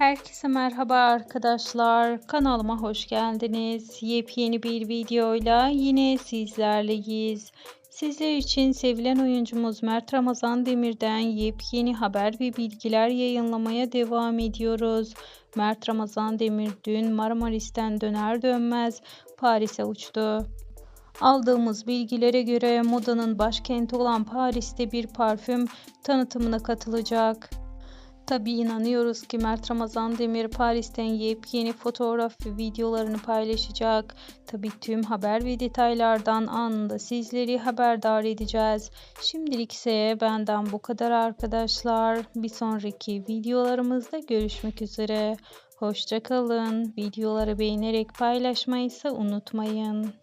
Herkese merhaba arkadaşlar. Kanalıma hoş geldiniz. Yepyeni bir videoyla yine sizlerleyiz. Sizler için sevilen oyuncumuz Mert Ramazan Demir'den yepyeni haber ve bilgiler yayınlamaya devam ediyoruz. Mert Ramazan Demir dün Marmaris'ten döner dönmez Paris'e uçtu. Aldığımız bilgilere göre modanın başkenti olan Paris'te bir parfüm tanıtımına katılacak. Tabi inanıyoruz ki Mert Ramazan Demir Paris'ten yepyeni fotoğraf ve videolarını paylaşacak. Tabi tüm haber ve detaylardan anında sizleri haberdar edeceğiz. Şimdilik ise benden bu kadar arkadaşlar. Bir sonraki videolarımızda görüşmek üzere. Hoşçakalın. Videoları beğenerek paylaşmayı ise unutmayın.